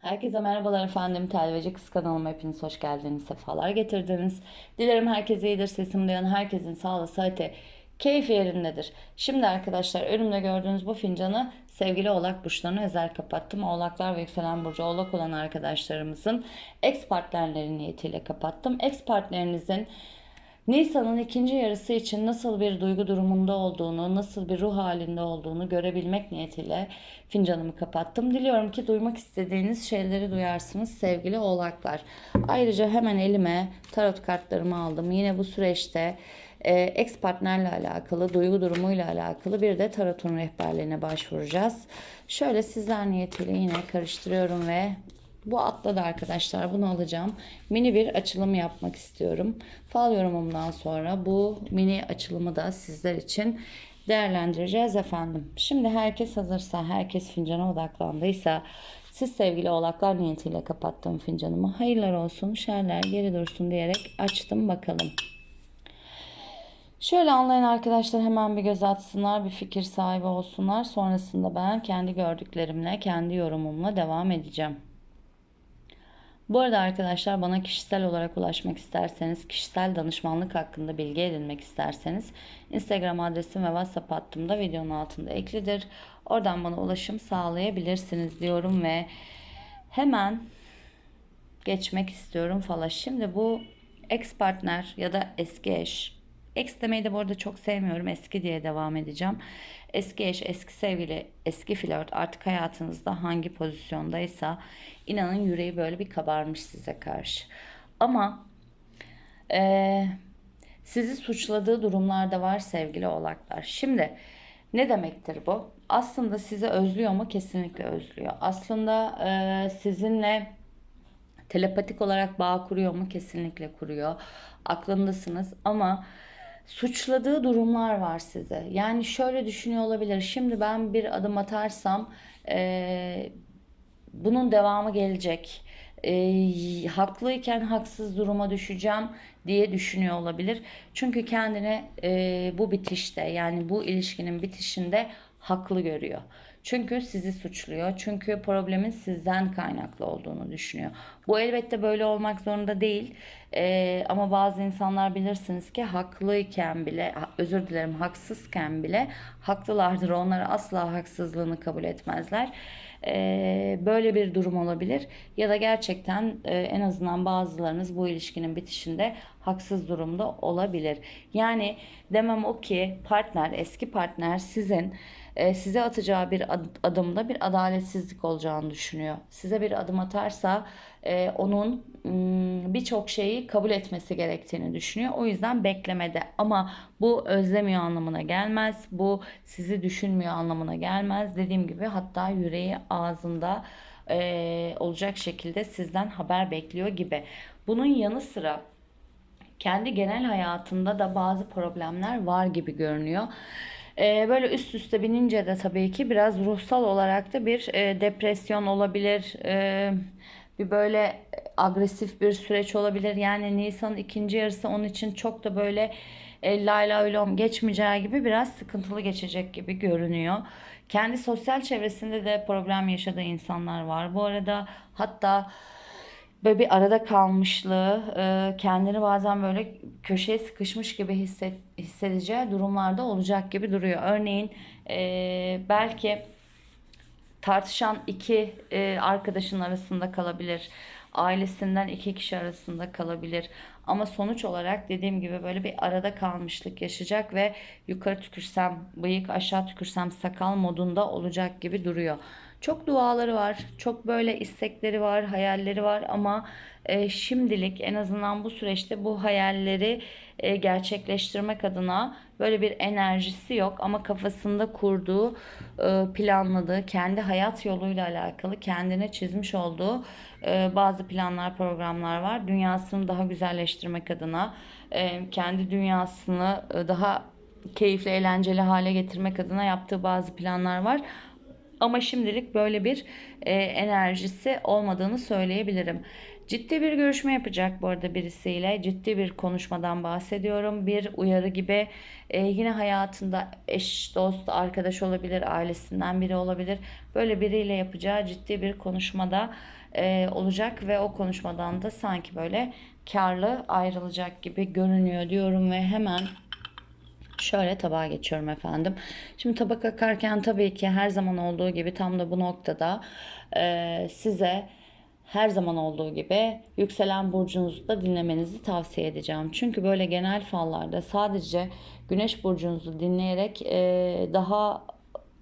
Herkese merhabalar efendim. Telveci Kız kanalıma hepiniz hoş geldiniz. Sefalar getirdiniz. Dilerim herkes iyidir. Sesim duyan herkesin sağlığı, sıhhati, keyfi yerindedir. Şimdi arkadaşlar önümde gördüğünüz bu fincanı sevgili oğlak burçlarına özel kapattım. Oğlaklar ve yükselen burcu oğlak olan arkadaşlarımızın ex partnerleri niyetiyle kapattım. Ex partnerinizin Nisan'ın ikinci yarısı için nasıl bir duygu durumunda olduğunu, nasıl bir ruh halinde olduğunu görebilmek niyetiyle fincanımı kapattım. Diliyorum ki duymak istediğiniz şeyleri duyarsınız sevgili oğlaklar. Ayrıca hemen elime tarot kartlarımı aldım. Yine bu süreçte e, ex partnerle alakalı, duygu durumuyla alakalı bir de tarotun rehberliğine başvuracağız. Şöyle sizler niyetiyle yine karıştırıyorum ve bu atladı arkadaşlar. Bunu alacağım. Mini bir açılım yapmak istiyorum. Fal yorumumdan sonra bu mini açılımı da sizler için değerlendireceğiz efendim. Şimdi herkes hazırsa, herkes fincana odaklandıysa siz sevgili oğlaklar niyetiyle kapattığım fincanımı hayırlar olsun, şerler geri dursun diyerek açtım bakalım. Şöyle anlayan arkadaşlar hemen bir göz atsınlar, bir fikir sahibi olsunlar. Sonrasında ben kendi gördüklerimle, kendi yorumumla devam edeceğim. Bu arada arkadaşlar bana kişisel olarak ulaşmak isterseniz, kişisel danışmanlık hakkında bilgi edinmek isterseniz Instagram adresim ve WhatsApp hattım da videonun altında eklidir. Oradan bana ulaşım sağlayabilirsiniz diyorum ve hemen geçmek istiyorum falan. Şimdi bu ex partner ya da eski eş. Ex demeyi de bu arada çok sevmiyorum. Eski diye devam edeceğim. Eski eş, eski sevgili, eski flört artık hayatınızda hangi pozisyondaysa inanın yüreği böyle bir kabarmış size karşı. Ama eee sizi suçladığı durumlar da var sevgili oğlaklar. Şimdi ne demektir bu? Aslında sizi özlüyor mu? Kesinlikle özlüyor. Aslında eee, sizinle telepatik olarak bağ kuruyor mu? Kesinlikle kuruyor. Aklındasınız ama suçladığı durumlar var size. Yani şöyle düşünüyor olabilir. Şimdi ben bir adım atarsam eee, bunun devamı gelecek. E, haklıyken haksız duruma düşeceğim diye düşünüyor olabilir. Çünkü kendini e, bu bitişte yani bu ilişkinin bitişinde haklı görüyor. Çünkü sizi suçluyor. Çünkü problemin sizden kaynaklı olduğunu düşünüyor. Bu elbette böyle olmak zorunda değil. Ee, ama bazı insanlar bilirsiniz ki haklıyken bile, özür dilerim haksızken bile haklılardır. Onlar asla haksızlığını kabul etmezler. Ee, böyle bir durum olabilir. Ya da gerçekten e, en azından bazılarınız bu ilişkinin bitişinde haksız durumda olabilir. Yani demem o ki partner, eski partner sizin e, size atacağı bir ad- adımda bir adaletsizlik olacağını düşünüyor. Size bir adım atarsa e, onun birçok şeyi kabul etmesi gerektiğini düşünüyor. O yüzden beklemede ama bu özlemiyor anlamına gelmez. Bu sizi düşünmüyor anlamına gelmez. Dediğim gibi hatta yüreği ağzında e, olacak şekilde sizden haber bekliyor gibi. Bunun yanı sıra kendi genel hayatında da bazı problemler var gibi görünüyor. Ee, böyle üst üste binince de tabii ki biraz ruhsal olarak da bir e, depresyon olabilir. Ee, bir böyle agresif bir süreç olabilir. Yani Nisan'ın ikinci yarısı onun için çok da böyle e, lay lay lom geçmeyeceği gibi biraz sıkıntılı geçecek gibi görünüyor. Kendi sosyal çevresinde de problem yaşadığı insanlar var. Bu arada hatta böyle bir arada kalmışlığı, e, kendini bazen böyle köşeye sıkışmış gibi hisset, hissedeceği durumlarda olacak gibi duruyor. Örneğin e, belki tartışan iki e, arkadaşın arasında kalabilir. Ailesinden iki kişi arasında kalabilir. Ama sonuç olarak dediğim gibi böyle bir arada kalmışlık yaşayacak ve yukarı tükürsem bıyık aşağı tükürsem sakal modunda olacak gibi duruyor. Çok duaları var, çok böyle istekleri var, hayalleri var ama e, şimdilik en azından bu süreçte bu hayalleri e, gerçekleştirmek adına böyle bir enerjisi yok ama kafasında kurduğu, e, planladığı, kendi hayat yoluyla alakalı kendine çizmiş olduğu e, bazı planlar, programlar var. Dünyasını daha güzelleştirmek adına, e, kendi dünyasını e, daha keyifli, eğlenceli hale getirmek adına yaptığı bazı planlar var. Ama şimdilik böyle bir e, enerjisi olmadığını söyleyebilirim. Ciddi bir görüşme yapacak bu arada birisiyle. Ciddi bir konuşmadan bahsediyorum. Bir uyarı gibi e, yine hayatında eş, dost, arkadaş olabilir, ailesinden biri olabilir. Böyle biriyle yapacağı ciddi bir konuşmada e, olacak ve o konuşmadan da sanki böyle karlı ayrılacak gibi görünüyor diyorum ve hemen Şöyle tabağa geçiyorum efendim. Şimdi tabak akarken tabii ki her zaman olduğu gibi tam da bu noktada e, size her zaman olduğu gibi yükselen burcunuzu da dinlemenizi tavsiye edeceğim. Çünkü böyle genel fallarda sadece güneş burcunuzu dinleyerek e, daha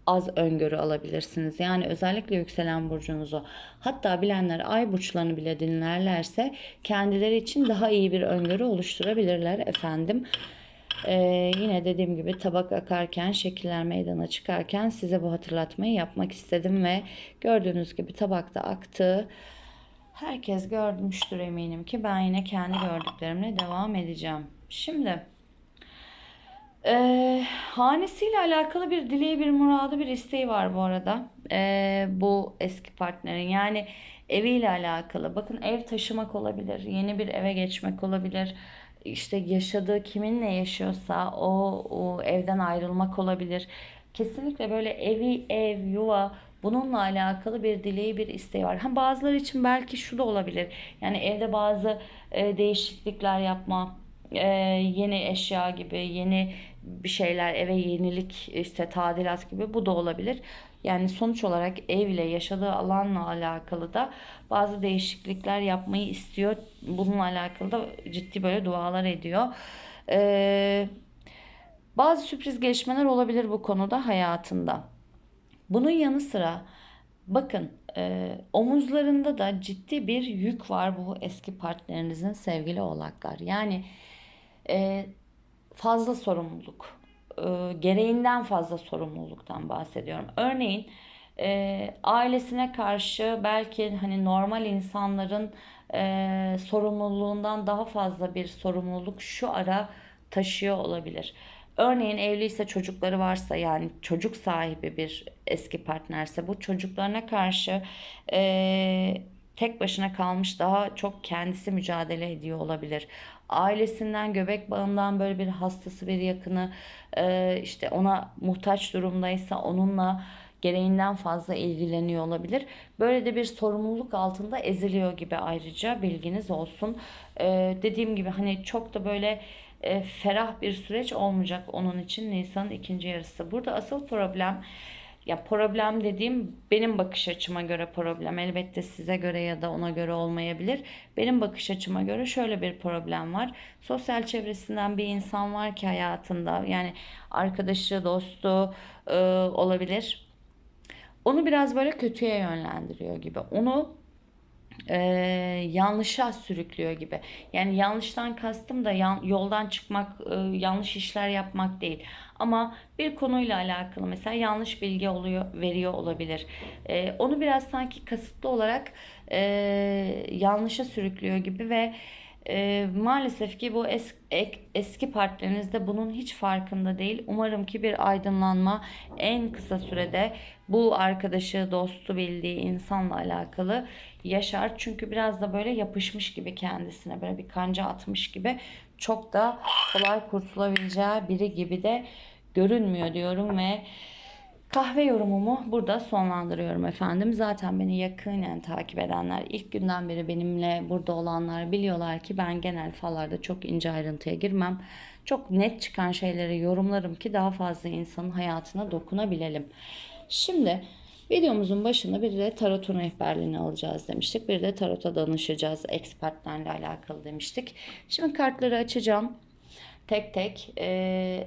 az öngörü alabilirsiniz. Yani özellikle yükselen burcunuzu hatta bilenler ay burçlarını bile dinlerlerse kendileri için daha iyi bir öngörü oluşturabilirler efendim. Ee, yine dediğim gibi tabak akarken, şekiller meydana çıkarken size bu hatırlatmayı yapmak istedim ve gördüğünüz gibi tabakta aktı. Herkes görmüştür eminim ki ben yine kendi gördüklerimle devam edeceğim. Şimdi e, hanesiyle alakalı bir dileği, bir muradı, bir isteği var bu arada. E, bu eski partnerin yani eviyle alakalı. Bakın ev taşımak olabilir, yeni bir eve geçmek olabilir işte yaşadığı kiminle yaşıyorsa o, o evden ayrılmak olabilir. Kesinlikle böyle evi, ev, yuva bununla alakalı bir dileği, bir isteği var. Ha, bazıları için belki şu da olabilir. Yani evde bazı e, değişiklikler yapma, e, yeni eşya gibi, yeni bir şeyler, eve yenilik, işte tadilat gibi bu da olabilir. Yani sonuç olarak ev ile yaşadığı alanla alakalı da bazı değişiklikler yapmayı istiyor. Bununla alakalı da ciddi böyle dualar ediyor. Ee, bazı sürpriz gelişmeler olabilir bu konuda hayatında. Bunun yanı sıra bakın e, omuzlarında da ciddi bir yük var bu eski partnerinizin sevgili oğlaklar. Yani e, fazla sorumluluk e, gereğinden fazla sorumluluktan bahsediyorum. Örneğin e, ailesine karşı belki hani normal insanların e, sorumluluğundan daha fazla bir sorumluluk şu ara taşıyor olabilir. Örneğin evliyse çocukları varsa yani çocuk sahibi bir eski partnerse bu çocuklarına karşı e, tek başına kalmış daha çok kendisi mücadele ediyor olabilir. Ailesinden, göbek bağından böyle bir hastası bir yakını işte ona muhtaç durumdaysa onunla gereğinden fazla ilgileniyor olabilir. Böyle de bir sorumluluk altında eziliyor gibi ayrıca bilginiz olsun. Dediğim gibi hani çok da böyle ferah bir süreç olmayacak onun için Nisan'ın ikinci yarısı. Burada asıl problem ya problem dediğim benim bakış açıma göre problem. Elbette size göre ya da ona göre olmayabilir. Benim bakış açıma göre şöyle bir problem var. Sosyal çevresinden bir insan var ki hayatında yani arkadaşı, dostu e, olabilir. Onu biraz böyle kötüye yönlendiriyor gibi. Onu e, yanlışa sürüklüyor gibi. Yani yanlıştan kastım da yan, yoldan çıkmak, e, yanlış işler yapmak değil. Ama bir konuyla alakalı mesela yanlış bilgi oluyor, veriyor olabilir. E, onu biraz sanki kasıtlı olarak e, yanlışa sürüklüyor gibi ve e, maalesef ki bu es, ek, eski partneriniz de bunun hiç farkında değil. Umarım ki bir aydınlanma en kısa sürede bu arkadaşı, dostu bildiği insanla alakalı yaşar. Çünkü biraz da böyle yapışmış gibi kendisine böyle bir kanca atmış gibi çok da kolay kurtulabileceği biri gibi de görünmüyor diyorum ve Kahve yorumumu burada sonlandırıyorum efendim. Zaten beni yakinen takip edenler, ilk günden beri benimle burada olanlar biliyorlar ki ben genel fallarda çok ince ayrıntıya girmem. Çok net çıkan şeyleri yorumlarım ki daha fazla insanın hayatına dokunabilelim. Şimdi videomuzun başında bir de tarotun rehberliğini alacağız demiştik. Bir de tarota danışacağız ekspertlerle alakalı demiştik. Şimdi kartları açacağım tek tek e,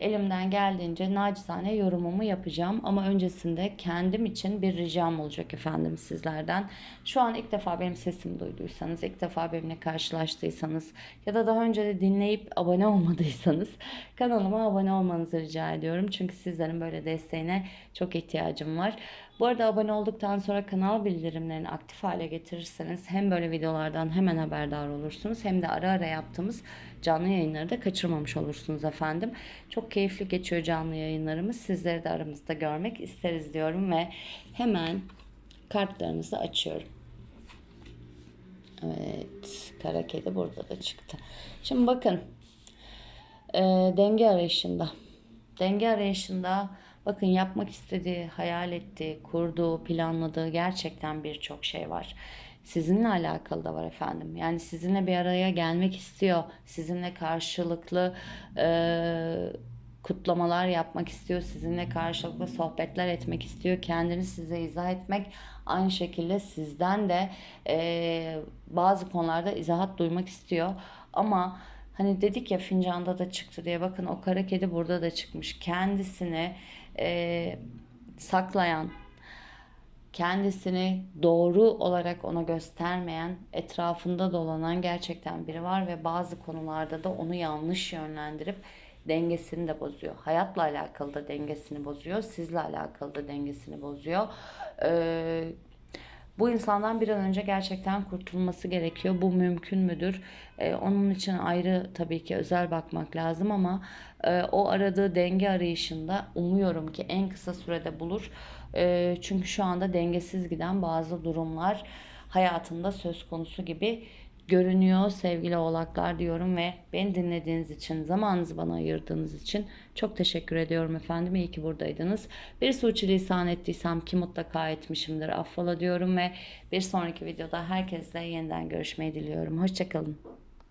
elimden geldiğince nacizane yorumumu yapacağım. Ama öncesinde kendim için bir ricam olacak efendim sizlerden. Şu an ilk defa benim sesimi duyduysanız, ilk defa benimle karşılaştıysanız ya da daha önce de dinleyip abone olmadıysanız kanalıma abone olmanızı rica ediyorum. Çünkü sizlerin böyle desteğine çok ihtiyacım var. Bu arada abone olduktan sonra kanal bildirimlerini aktif hale getirirseniz hem böyle videolardan hemen haberdar olursunuz hem de ara ara yaptığımız canlı yayınları da kaçırmamış olursunuz efendim. Çok keyifli geçiyor canlı yayınlarımız. Sizleri de aramızda görmek isteriz diyorum ve hemen kartlarınızı açıyorum. Evet. Kara kedi burada da çıktı. Şimdi bakın. e, denge arayışında. Denge arayışında bakın yapmak istediği, hayal ettiği, kurduğu, planladığı gerçekten birçok şey var. Sizinle alakalı da var efendim. Yani sizinle bir araya gelmek istiyor. Sizinle karşılıklı e, kutlamalar yapmak istiyor. Sizinle karşılıklı sohbetler etmek istiyor. Kendini size izah etmek. Aynı şekilde sizden de e, bazı konularda izahat duymak istiyor. Ama hani dedik ya fincanda da çıktı diye. Bakın o kara kedi burada da çıkmış. Kendisini e, saklayan, kendisini doğru olarak ona göstermeyen, etrafında dolanan gerçekten biri var ve bazı konularda da onu yanlış yönlendirip dengesini de bozuyor. Hayatla alakalı da dengesini bozuyor, sizle alakalı da dengesini bozuyor. Ee, bu insandan bir an önce gerçekten kurtulması gerekiyor. Bu mümkün müdür? Ee, onun için ayrı tabii ki özel bakmak lazım ama e, o aradığı denge arayışında umuyorum ki en kısa sürede bulur. E, çünkü şu anda dengesiz giden bazı durumlar hayatında söz konusu gibi görünüyor sevgili oğlaklar diyorum ve beni dinlediğiniz için, zamanınızı bana ayırdığınız için çok teşekkür ediyorum efendim. İyi ki buradaydınız. Bir suçilisan ettiysem ki mutlaka etmişimdir. Affola diyorum ve bir sonraki videoda herkesle yeniden görüşmeyi diliyorum. Hoşçakalın.